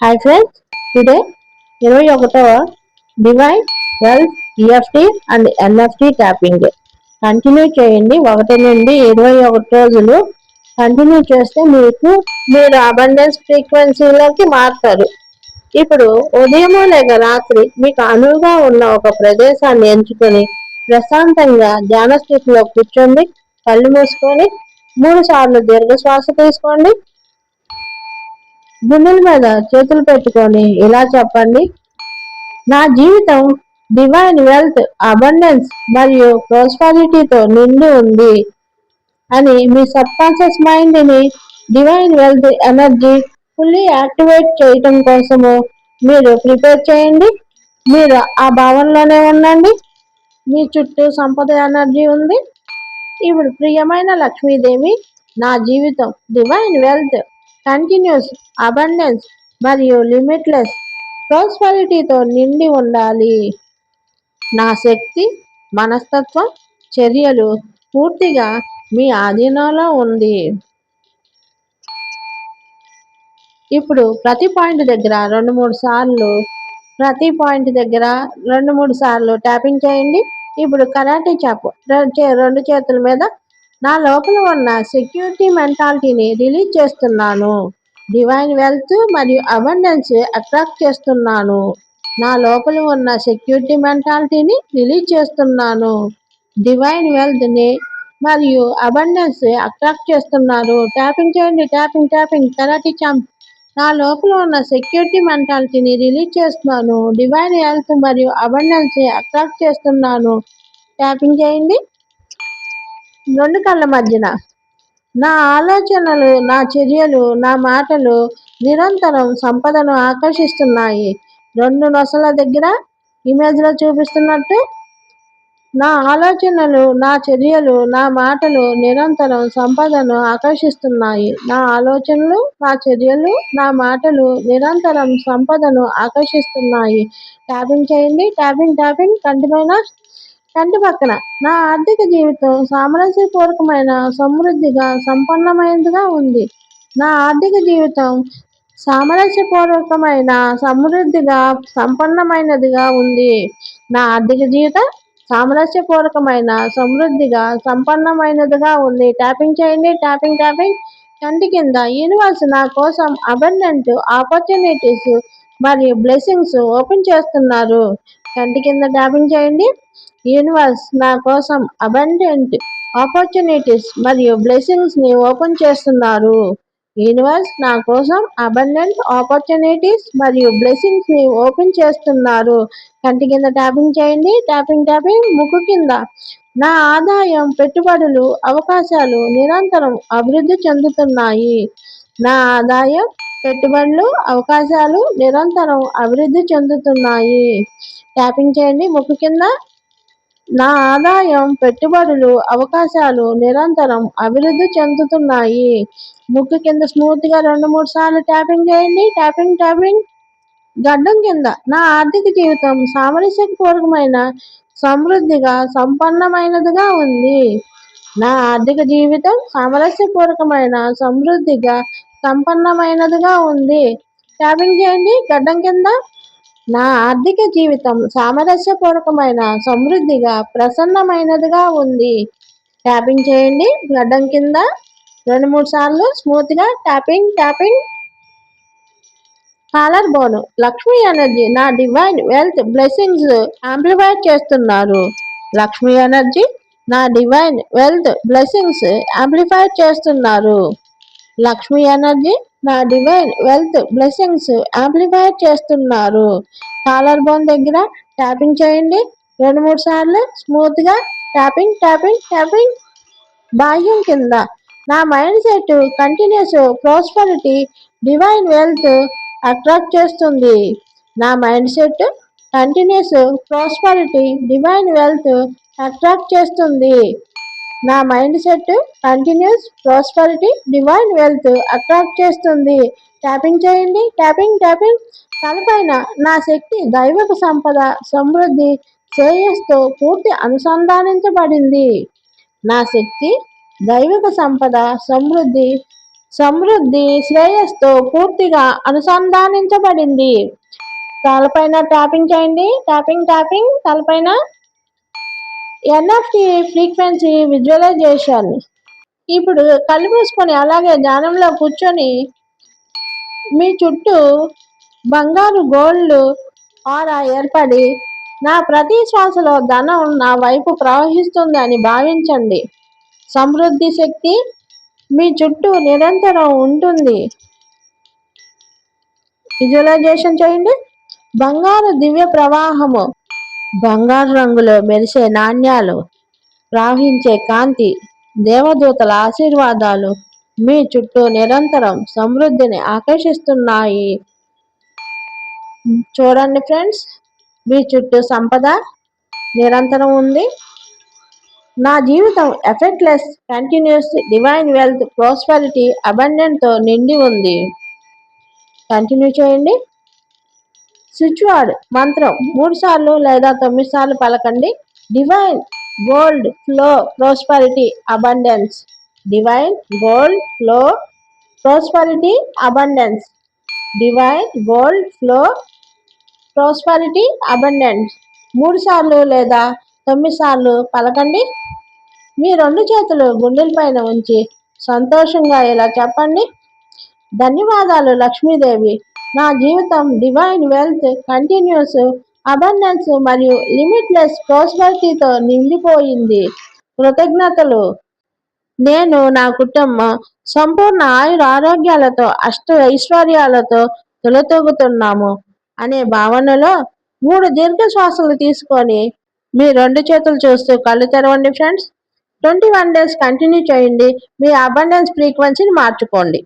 Hi friends today ఇరవై ఒకటవ divine wealth EFT and NFT tapping continue చేయండి. ఒకటి నుండి ఇరవై ఒకటి రోజులు కంటిన్యూ చేస్తే మీకు మీరు అబండెన్స్ ఫ్రీక్వెన్సీలోకి మారుతారు. ఇప్పుడు ఉదయం లేక రాత్రి మీకు అనువుగా ఉన్న ఒక ప్రదేశాన్ని ఎంచుకొని ప్రశాంతంగా ధ్యాన స్థితిలో కూర్చోండి. కళ్ళు మూసుకొని మూడు సార్లు దీర్ఘ శ్వాస తీసుకోండి. గుండెల మీద చేతులు పెట్టుకొని ఇలా చెప్పండి? నా జీవితం డివైన్ వెల్త్ అబండెన్స్ మరియు ప్రాస్పారిటీతో నిండి ఉంది అని మీ సబ్కాన్షియస్ మైండ్ని divine wealth energy fully activate చేయటం కోసము మీరు ప్రిపేర్ చేయండి. మీరు ఆ భావనలోనే ఉండండి. మీ చుట్టూ సంపద ఎనర్జీ ఉంది. ఇప్పుడు ప్రియమైన లక్ష్మీదేవి నా జీవితం డివైన్ వెల్త్ కంటిన్యూస్ అబండెన్స్ మరియు లిమిట్లెస్ ప్రాస్పరిటీతో నిండి ఉండాలి. నా శక్తి మనస్తత్వం చర్యలు పూర్తిగా మీ ఆధీనంలో ఉంది. ఇప్పుడు ప్రతి పాయింట్ దగ్గర రెండు మూడు సార్లు ప్రతి పాయింట్ దగ్గర రెండు మూడు సార్లు ట్యాపింగ్ చేయండి. ఇప్పుడు కరాటే చాపు రెండు చేతుల మీద నా లోపల ఉన్న సెక్యూరిటీ మెంటాలిటీని రిలీజ్ చేస్తున్నాను. డివైన్ వెల్త్ మరియు అబండెన్స్ అట్రాక్ట్ చేస్తున్నాను. నా లోపల ఉన్న సెక్యూరిటీ మెంటాలిటీని రిలీజ్ చేస్తున్నాను. డివైన్ వెల్త్ని మరియు అబండెన్స్ అట్రాక్ట్ చేస్తున్నారు ట్యాపింగ్ చేయండి ట్యాపింగ్ ట్యాపింగ్ కరాటి చాంప్ నా లోపల ఉన్న సెక్యూరిటీ మెంటాలిటీని రిలీజ్ చేస్తున్నాను. డివైన్ హెల్త్ మరియు అబండెన్స్ అట్రాక్ట్ చేస్తున్నాను. ట్యాపింగ్ చేయండి. రెండు కళ్ళ మధ్యన. నా ఆలోచనలు నా చర్యలు నా మాటలు నిరంతరం సంపదను ఆకర్షిస్తున్నాయి. రెండు నొసల దగ్గర ఇమేజ్లో చూపిస్తున్నట్టు నా ఆలోచనలు నా చర్యలు నా మాటలు నిరంతరం సంపదను ఆకర్షిస్తున్నాయి. నా ఆలోచనలు నా చర్యలు నా మాటలు నిరంతరం సంపదను ఆకర్షిస్తున్నాయి. ట్యాపింగ్ చేయండి. Tapping tapping. కంటిపైన కంటి పక్కన. నా ఆర్థిక జీవితం సామరస్యపూర్వకమైన సమృద్ధిగా సంపన్నమైనదిగా ఉంది. నా ఆర్థిక జీవితం సామరస్యపూర్వకమైన సమృద్ధిగా సంపన్నమైనదిగా ఉంది. నా ఆర్థిక జీవితం సామరస్యపూర్వకమైన సమృద్ధిగా సంపన్నమైనదిగా ఉంది. ట్యాపింగ్ చేయండి ట్యాపింగ్ ట్యాపింగ్. కంటి కింద యూనివర్స్ నా కోసం అబెండెంట్ ఆపర్చునిటీస్ మరియు బ్లెస్సింగ్స్ ఓపెన్ చేస్తున్నారు. కంటి కింద డాబింగ్ చేయండి. యూనివర్స్ నా కోసం అబండెంట్ ఆపర్చునిటీస్ మరియు బ్లెస్సింగ్స్ని ఓపెన్ చేస్తున్నారు. యూనివర్స్ నా కోసం అబండెంట్ ఆపర్చునిటీస్ మరియు బ్లెస్సింగ్స్ని ఓపెన్ చేస్తున్నారు. కంటి కింద ట్యాపింగ్ చేయండి. ట్యాపింగ్ ట్యాపింగ్ ముక్కు కింద. నా ఆదాయం పెట్టుబడులు అవకాశాలు నిరంతరం అభివృద్ధి చెందుతున్నాయి. నా ఆదాయం పెట్టుబడులు అవకాశాలు నిరంతరం అభివృద్ధి చెందుతున్నాయి. ట్యాపింగ్ చేయండి. ముక్కు కింద నా ఆదాయం పెట్టుబడులు అవకాశాలు నిరంతరం అభివృద్ధి చెందుతున్నాయి. ముక్కు కింద స్మూత్గా రెండు మూడు సార్లు ట్యాపింగ్ చేయండి. Tapping tapping. గడ్డం కింద నా ఆర్థిక జీవితం సామరస్యపూర్వకమైన సమృద్ధిగా సంపన్నమైనదిగా ఉంది. నా ఆర్థిక జీవితం సామరస్యపూర్వకమైన సమృద్ధిగా సంపన్నమైనదిగా ఉంది. ట్యాపింగ్ చేయండి. గడ్డం కింద నా ఆర్థిక జీవితం సామరస్యపూర్వకమైన సమృద్ధిగా ప్రసన్నమైనదిగా ఉంది. ట్యాపింగ్ చేయండి. గడ్డం కింద రెండు మూడు సార్లు స్మూత్గా tapping tapping. Collar bone Lakshmi energy నా డివైన్ వెల్త్ బ్లెస్సింగ్స్ ఆంప్లిఫై చేస్తున్నారు. లక్ష్మీ ఎనర్జీ నా డివైన్ వెల్త్ బ్లెస్సింగ్స్ ఆంప్లిఫై చేస్తున్నారు. లక్ష్మీ ఎనర్జీ నా డివైన్ వెల్త్ బ్లెస్సింగ్స్ యాంప్లిఫై చేస్తున్నారు. కాలర్ బోన్ దగ్గర ట్యాపింగ్ చేయండి. రెండు మూడు సార్లు స్మూత్గా ట్యాపింగ్ ట్యాపింగ్ ట్యాపింగ్. బాహ్యం కింద నా mindset continuous prosperity divine wealth attract చేస్తుంది. నా mindset continuous prosperity divine wealth attract చేస్తుంది. నా mindset continuous prosperity divine wealth attract చేస్తుంది. ట్యాపింగ్ చేయండి. ట్యాపింగ్ ట్యాపింగ్ తలపైన నా శక్తి దైవక సంపద సమృద్ధి శ్రేయస్తో పూర్తి అనుసంధానించబడింది. నా శక్తి దైవిక సంపద సమృద్ధి సమృద్ధి శ్రేయస్తో పూర్తిగా అనుసంధానించబడింది. తలపైన ట్యాపింగ్ చేయండి. ట్యాపింగ్ ట్యాపింగ్ తలపైన ఎన్ఎఫ్టి ఫ్రీక్వెన్సీ విజువలైజేషన్. ఇప్పుడు కళ్ళు మూసుకొని అలాగే ధ్యానంలో కూర్చొని మీ చుట్టూ బంగారు గోల్డ్ ఆరా ఏర్పడి నా ప్రతి శ్వాసలో ధనం నా వైపు ప్రవహిస్తుంది అని భావించండి. సమృద్ధి శక్తి మీ చుట్టూ నిరంతరం ఉంటుంది. విజువలైజేషన్ చేయండి. బంగారు దివ్య ప్రవాహము. బంగారు రంగులో మెరిసే నాణ్యాలు ప్రవహించే కాంతి దేవదూతల ఆశీర్వాదాలు మీ చుట్టూ నిరంతరం సమృద్ధిని ఆకర్షిస్తున్నాయి. చూడండి ఫ్రెండ్స్ మీ చుట్టూ సంపద నిరంతరం ఉంది. నా జీవితం effortless continuous divine wealth prosperity అబండెంట్తో నిండి ఉంది. కంటిన్యూ చేయండి. స్విచ్ వర్డ్ మంత్రం మూడు సార్లు లేదా తొమ్మిది సార్లు పలకండి. Divine gold flow prosperity abundance. Divine gold flow prosperity abundance. Divine gold flow prosperity abundance. మూడు సార్లు లేదా తొమ్మిది సార్లు పలకండి. మీ రెండు చేతులు గుండెల పైన ఉంచి సంతోషంగా ఇలా చెప్పండి. ధన్యవాదాలు లక్ష్మీదేవి. నా జీవితం డివైన్ వెల్త్ కంటిన్యూస్ అబండెన్స్ మరియు లిమిట్లెస్ ప్రాస్పరిటీతో నిండిపోయింది. కృతజ్ఞతలు. నేను నా కుటుంబం సంపూర్ణ ఆయుర ఆరోగ్యాలతో అష్ట ఐశ్వర్యాలతో తొలతూగుతున్నాము అనే భావనలో మూడు దీర్ఘ శ్వాసలు తీసుకొని మీ రెండు చేతులు చూస్తూ కళ్ళు తెరవండి friends. Twenty one days continue చేయండి. మీ అబండెన్స్ ఫ్రీక్వెన్సీని మార్చుకోండి.